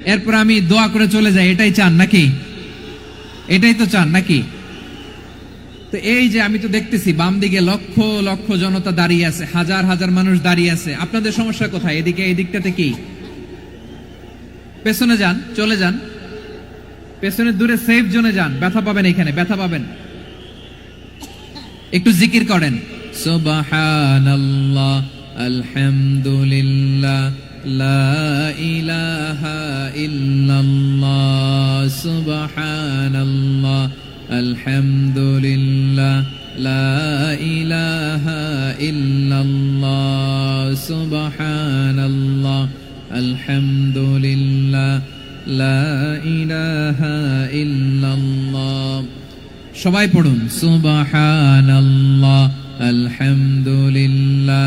এরপর আমি দোয়া করে চলে যাই, এটাই চান নাকি? এটাই তো চান নাকি? তো এই যে আমি তো দেখতেছি, বাম দিকে লক্ষ লক্ষ জনতা দাঁড়িয়ে আছে, হাজার হাজার মানুষ দাঁড়িয়ে আছে। আপনাদের সমস্যা কোথায়? এদিকে এই দিকটাতে কি? পেছনে যান, চলে যান। পেছনে দূরে সেফ জোনে যান। ব্যথা পাবেন এখানে, ব্যথা পাবেন। একটু জিকির করেন। সুবহানাল্লাহ, আলহামদুলিল্লাহ। সবাই পড়ুন সুবহানাল্লাহ আলহামদুলিল্লাহ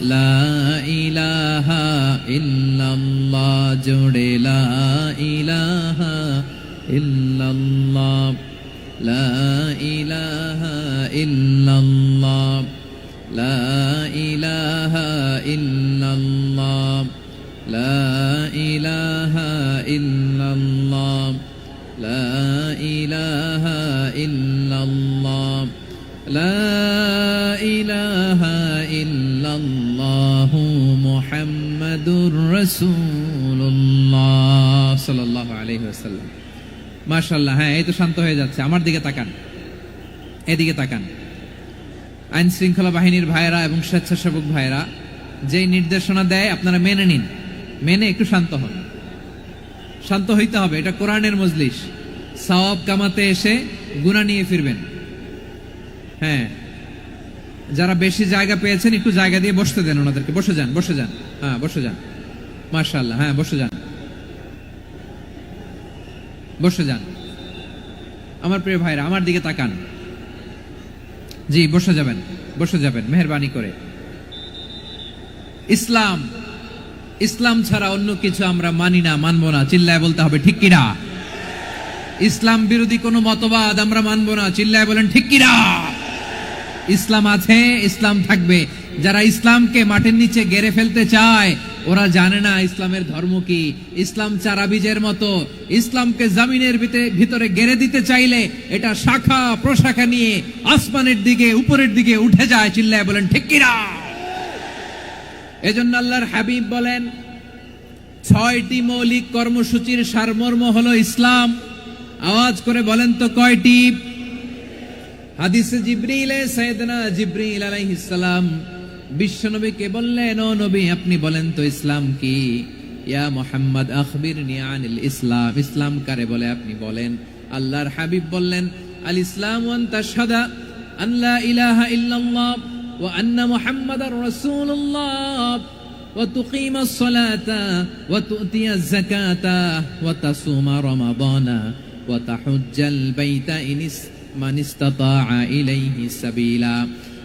লা ইলাহা ইল্লাল্লাহ জোড়ে লা ইলাহা ইল্লাল্লাহ লা ইলাহা ইল্লাল্লাহ রাসূলুল্লাহ সাল্লাল্লাহু আলাইহি ওয়াসাল্লাম। হ্যাঁ এই তো শান্ত হয়ে যাচ্ছে। আমার দিকে তাকান। এদিকে তাকান। আইন শৃঙ্খলা বাহিনীর ভাইরা এবং স্বেচ্ছাসেবক ভাইরা যেই নির্দেশনা দেয়, আপনারা মেনে নিন। মেনে একটু শান্ত হন। শান্ত হইতে হবে, এটা কোরআনের মজলিস। সওয়াব কামাতে এসে গুনাহ নিয়ে ফিরবেন। হ্যাঁ। যারা বেশি জায়গা পেয়েছেন, একটু জায়গা দিয়ে বসতে দেন ওনাদেরকে। বসে যান বসে যান। হ্যাঁ বসে যান। মার্শাল্লাহ হ্যাঁ বসে যান। বসে যান। আমার প্রিয় ভাইরা, আমার দিকে তাকান। জি, বসে যাবেন বসে যাবেন, মেহরবানি করে। ইসলাম ইসলাম ছাড়া অন্য কিছু আমরা মানি না, মানবো না, চিল্লায় বলতে হবে, ঠিক কিনা? ইসলাম বিরোধী কোনো মতবাদ আমরা মানবো না, চিল্লায় বলেন, ঠিক কিনা? ইসলাম আছে, ইসলাম থাকবে। যারা ইসলামকে মাটির নিচে গেড়ে ফেলতে চায় ওরা জানে না ইসলামের ধর্ম কি। ইসলাম চারা বীজের মতো। ইসলামকে জামিনের ভিতরে গেড়ে দিতে চাইলে এটা শাখা প্রশাখা নিয়ে আসমানের দিকে, উপরের দিকে উঠে যায়, চিল্লায় বলেন, ঠিক কিনা এজন্য আল্লাহর হাবিব বলেন, ছয়টি মৌলিক কর্মসূচির সারমর্ম হলো ইসলাম। আওয়াজ করে বলেন তো, কয়টি? হাদিসে জিব্রিলে সৈয়দনা জিব্রিল আলাইহিস সালাম বিশ্বনবীকে বললেন, ও নবী, আপনি বলেন তো ইসলাম কি? ইয়া মোহাম্মদ আখবির নিয়ানিল ইসলাম। ইসলাম কারে বলে আপনি বলেন? আল্লাহর হাবিব বললেন, আল ইসলাম আন্তা সাদা আল্লাহ ইলাহা ইল্লাল্লাহ ওয়া আন্না মুহাম্মাদার রাসূলুল্লাহ। ওয়া তুকিমাস সালাতা ওয়া তুতিয়াজ যাকাতা ওয়া তাসুমা রমাদানা ওয়া তাহুজ্জাল বাইতা ইনিস মান ইস্তাতাআ ইলাইহি সাবিলা।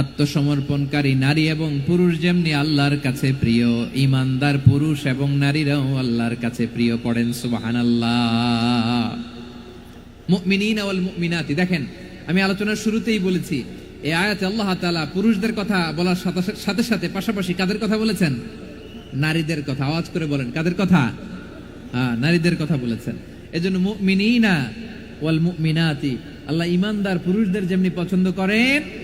আত্মসমর্পণকারী নারী এবং পুরুষ যেমনি আল্লাহর কাছে প্রিয় ইমানদার পুরুষ এবং নারীরাও আল্লাহর কাছে প্রিয় পড়েন ওয়াল মুমিনাতি, দেখেন, আমি আলোচনার শুরুতেই বলেছি এই আয়াতে আল্লাহ তাআলা পুরুষদের কথা বলার সাথে সাথে পাশাপাশি কাদের কথা বলেছেন? নারীদের কথা, আওয়াজ করে বলেন, কাদের কথা? হ্যাঁ নারীদের কথা বলেছেন। এজন্য মুমিনিনা ওয়াল মুমিনাতি, আল্লাহ ইমানদার পুরুষদের যেমনি পছন্দ করেন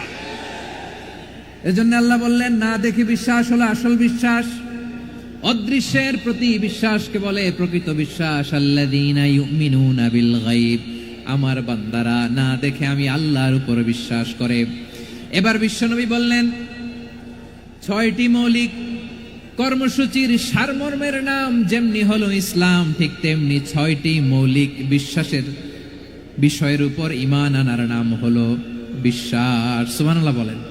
এজন্য আল্লাহ বললেন, না দেখে বিশ্বাস হলো আসল বিশ্বাস। অদৃশ্যের প্রতি বিশ্বাসকে বলে প্রকৃত বিশ্বাস বিল গায়ব। আমার বান্দারা, না দেখে আমি আল্লাহর উপর বিশ্বাস করে। এবার বিশ্বনবী বললেন, ছয়টি মৌলিক কর্মসূচির সারমর্মের নাম যেমনি হলো ইসলাম, ঠিক তেমনি ছয়টি মৌলিক বিশ্বাসের বিষয়ের উপর ইমান আনার নাম হলো বিশ্বাস। সুবহানাল্লাহ বলেন।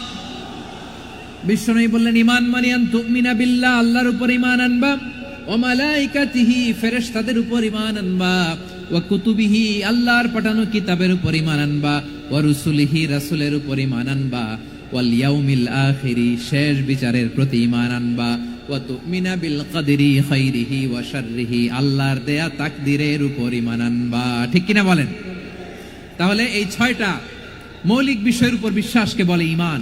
বিশ্বনবী বললেন ইমান মানিয়ান তুমিনা বিল্লাহ, আল্লাহর উপর ইমান আনবা, ও মালাইকাতিহি, ফেরেশতাদের উপর ইমান আনবা, ও কুতুবিহি, আল্লাহর পাঠানো কিতাবের উপর ইমান আনবা, ও রুসুলিহি, রাসূলের উপর ইমান আনবা, ওয়াল ইয়াউমিল আখিরি, শেষ বিচারের প্রতি ইমান আনবা ওয়া তুমিনা বিল কদরি খাইরিহি ওয়া শাররিহি, আল্লাহর দেয়া তাকদিরের উপর ইমান আনবা। ঠিক কিনা বলেন? তাহলে এই ছয়টা মৌলিক বিষয়ের উপর বিশ্বাসকে বলে ইমান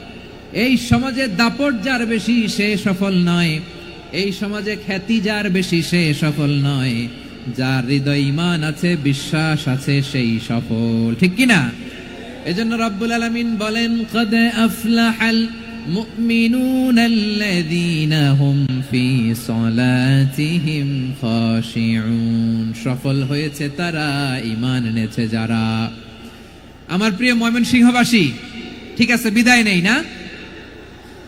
এই সমাজে দাপট যার বেশি, সে সফল নয়। এই সমাজে খ্যাতি যার বেশি, সে সফল নয়। যার হৃদয় ইমান আছে, বিশ্বাস আছে, সেই সফল। ঠিক কি না এজন্য রব্বুল আলামিন বলেন, কদ আফলাহাল মুমিনুন আল্লাযীনা হুম ফি সলাতিহিম খাশিউন। সফল হয়েছে তারা, ঈমান এনেছে যারা। আমার প্রিয় ময়মনসিংহবাসী, ঠিক আছে, বিদায় নেই না?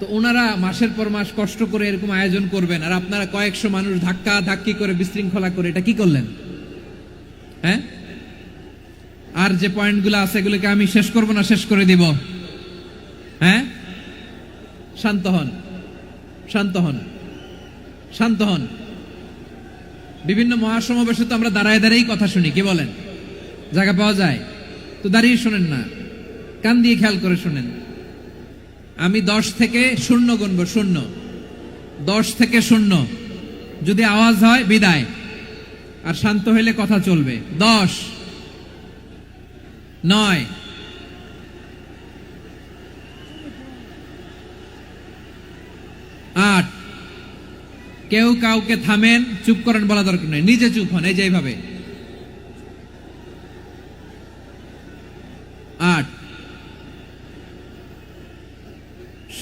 তো ওনারা মাসের পর মাস কষ্ট করে এরকম আয়োজন করবেন। আর আপনারা কয়েকশো মানুষ ধাক্কা ধাক্কি করে, বিশৃঙ্খলা করে, এটা কি করলেন? হ্যাঁ? আর যে পয়েন্টগুলো আছে, এগুলোকে আমি শেষ করব না, শেষ করে দিব? হ্যাঁ? শান্ত হন। শান্ত হন। শান্ত হন। বিভিন্ন মহাসমাবেশে তো আমরা দাঁড়ায় দাঁড়িয়েই কথা শুনি, কি বলেন? জায়গা পাওয়া যায়? তো দাঁড়িয়ে শোনেন না। কান দিয়ে খেয়াল করে শোনেন। আমি দশ থেকে শূন্য গুনব, শূন্য। দশ থেকে শূন্য। যদি আওয়াজ হয়, বিদায়। আর শান্ত হইলে কথা চলবে। দশ। নয়। আট। কেউ কাউকে থামেন, চুপ করেন বলা দরকার নেই। নিজে চুপ হন, এই যে এইভাবে আট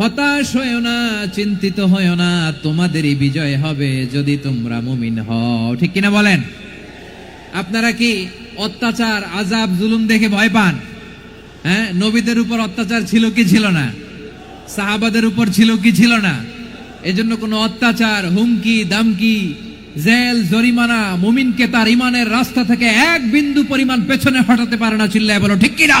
হতাশ হয়েও না, চিন্তিত হয়েও না, তোমাদেরই বিজয় হবে যদি তোমরা মুমিন হও। ঠিক কিনা বলেন? আপনারা কি অত্যাচার আজাব জুলুম দেখে ভয় পান? হ্যাঁ নবীদের উপর অত্যাচার ছিল কি ছিল না? সাহাবাদের উপর ছিল কি ছিল না? এজন্য কোনো অত্যাচার, হুমকি, দামকি, জেল, জরিমানা, মুমিনকে তার ইমানের রাস্তা থেকে এক বিন্দু পরিমাণ পেছনে হটাতে পারে না, চিল্লায় বলো, ঠিক কিনা?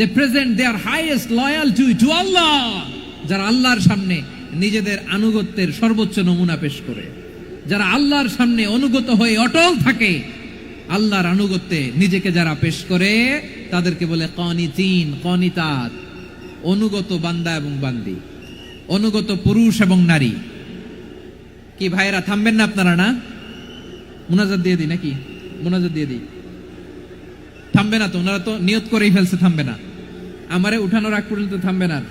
Allah they present their highest loyalty to Allah, যারা আল্লাহর সামনে নিজেদের আনুগত্যের সর্বোচ্চ নমুনা পেশ করে। যারা আল্লাহর সামনে অনুগত হয়ে অটল থাকে, আল্লাহর আনুগত্যে নিজেকে যারা পেশ করে, তাদেরকে বলে কনিতিন, কনিতাত, অনুগত বান্দা এবং বান্দি, অনুগত পুরুষ এবং নারী। কি ভাইরা থামবেন না আপনারা না? মোনাজাত দিয়ে দিই নাকি? মোনাজাত দিয়ে দিই। থামবে না তো, ওনারা তো নিয়ত করেই ফেলছে, থামবে না। আমারে উঠানোর আগ পর্যন্ত থামবে না।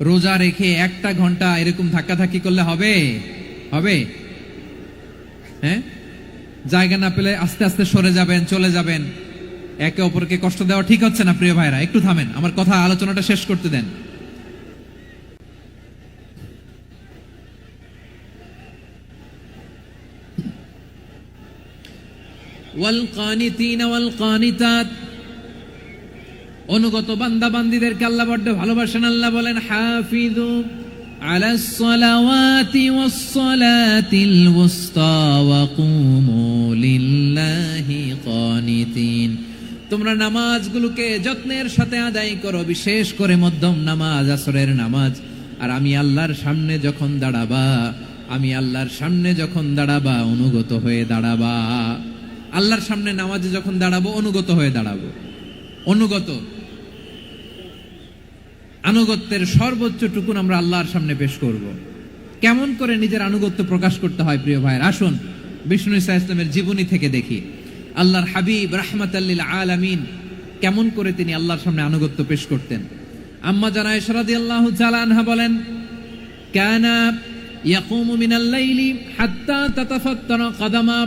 রোজা রেখে একটা ঘণ্টা এরকম ধাক্কাধাক্কি করলে হবে? হবে? হ্যাঁ? জায়গা না পেলে আস্তে আস্তে সরে যাবেন, চলে যাবেন। একে অপরকে কষ্ট দেওয়া ঠিক হচ্ছে না, প্রিয় ভাইরা। একটু থামেন। আমার কথা আলোচনাটা শেষ করতে দেন। ওয়ালকানিতিন ওয়ালকানিতাত অনুগত বান্দা বান্দিদেরকে আল্লাহ বড্ড ভালোবাসেন আল্লাহ বলেন হাফিজু على الصلوات والصلاة الوسطى وقوموا لله قانتين তোমরা নামাজগুলোকে যত্নের সাথে আদায় করো বিশেষ করে মধ্যম নামাজ আসরের নামাজ আর আমি আল্লাহর সামনে যখন দাঁড়াবা আমি আল্লাহর সামনে যখন দাঁড়াবা অনুগত হয়ে দাঁড়াবা আল্লাহর সামনে নামাজে যখন দাঁড়াবো, অনুগত হয়ে দাঁড়াবো। অনুগত। আনুগত্যের সর্বোচ্চ টুকুন আমরা আল্লাহর সামনে পেশ করব। কেমন করে নিজের আনুগত্য প্রকাশ করতে হয়, প্রিয় ভাইয়ের? আসুন, বিষ্ণু ইসা ইসলামের জীবনী থেকে দেখি। আল্লাহর হাবিব রহমত আল্লিল আলামিন কেমন করে তিনি আল্লাহর সামনে আনুগত্য পেশ করতেন। আম্মা জানা ইশরাদি আল্লাহ আনহা বলেন, কানা ইয়াকুমু মিনাল হাত্তা তাতাফাত্তারা কাদামা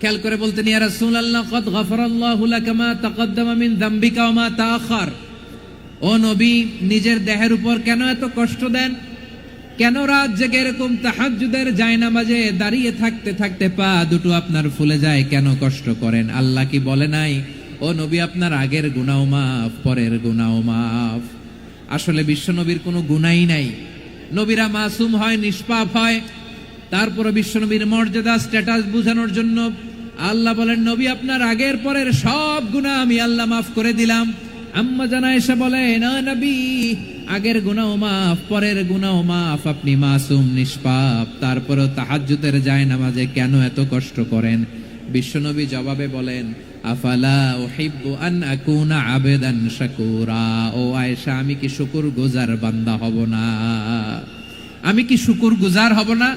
খেয়াল করে বলতেন, ইয়া রাসূলুল্লাহ, কদ গাফারাল্লাহু তাকদ্দামা মিন মা ও নবী, নিজের দেহের উপর কেন এত কষ্ট দেন? কেন রাত জেগে এরকম তাহাজ্জুদের জায়নামাজে দাঁড়িয়ে থাকতে থাকতে পা দুটো আপনার ফুলে যায়? কেন কষ্ট করেন? আল্লাহ কি বলে নাই? ও নবী, আপনার আগের গুনাও মাফ, পরের গুনাও মাফ। আসলে বিশ্ব নবীর কোনো গুনাই নাই। নবীরা মাসুম হয়, নিষ্পাপ হয়। তারপরে বিশ্বনবীর মর্যাদা, স্ট্যাটাস বোঝানোর জন্য আল্লাহ বলেন, নবী, আপনার আগের পরের সব গুনাহ আমি আল্লাহ মাফ করে দিলাম। আম্মা জানা এসে বলে, না নবী, আগের গুনাও মাফ, পরের গুনাও মাফ, আপনি মাসুম, নিষ্পাপ, তারপরেও তাহাজ্জুদের যায় নামাজে কেন এত কষ্ট করেন? বিশ্বনবী জবাবে বলেন, আফালা উহিব্বু আন আকুনা আবেদান শাকুরা। ও আয়েশা, আমি কি শুকুর গুজার বান্দা হব না? আমি কি শুকুর গুজার হব না?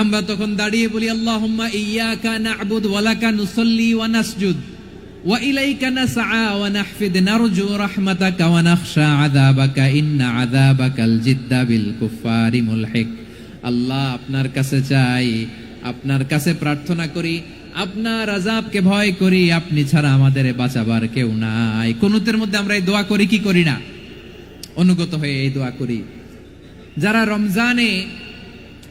আমরা তখন দাঁড়িয়ে বলি লাকা নুসাল্লি ওয়া নাসজুদ ওয়া ওয়া ইন্না আল্লাহ আপনার কাছে চাই, আপনার কাছে প্রার্থনা করি, আপনার আজাবকে ভয় করি, আপনি ছাড়া আমাদের বাঁচাবার কেউ নাই। কুনুতের মধ্যে আমরা এই দোয়া করি, কি করি না? অনুগত হয়ে এই দোয়া করি। যারা রমজানে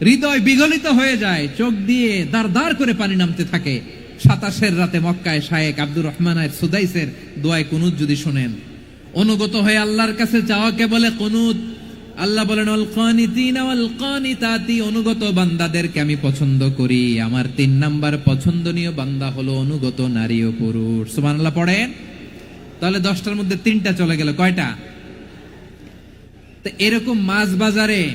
হৃদয় বিগলিত হয়ে যায়, চোখ দিয়ে দার দার করে পানি নামতে থাকে। সাতাশের রাতে মক্কায় শায়েক আব্দুর রহমান আর সুদাইসের দোয়ায় কুনুত যদি শোনেন। অনুগত হয়ে আল্লাহর কাছে চাওয়াকে বলে কুনুত। আল্লাহ বলেন অনুগত বান্দাদেরকে আমি পছন্দ করি। আমার তিন নাম্বার পছন্দনীয় বান্দা হলো অনুগত নারী ও পুরুষ। সুবহানাল্লাহ, পড়েন? তাহলে দশটার মধ্যে তিনটা চলে গেল। কয়টা? তো এরকম মাছ বাজারে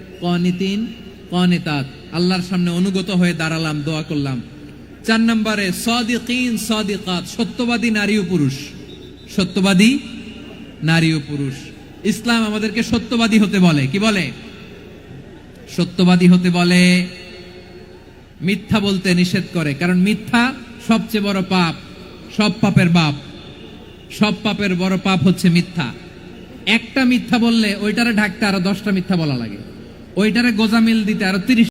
কনিতিন কনিতাত আল্লাহর সামনে অনুগত হয়ে দাঁড়ালাম, দোয়া করলাম। চার নম্বরে, সদিকিন সদিকাত, সত্যবাদী নারী ও পুরুষ। সত্যবাদী নারী ও পুরুষ। ইসলাম আমাদেরকে সত্যবাদী হতে বলে। কি বলে? সত্যবাদী হতে বলে, মিথ্যা বলতে নিষেধ করে। কারণ মিথ্যা সবচেয়ে বড় পাপ, সব পাপের বাপ। সব পাপের বড় পাপ হচ্ছে মিথ্যা। একটা মিথ্যা বললে ওইটারে ঢাকতে আরও দশটা মিথ্যা বলা লাগে। ওইটারে গোজামিল দিতে আরও তিরিশ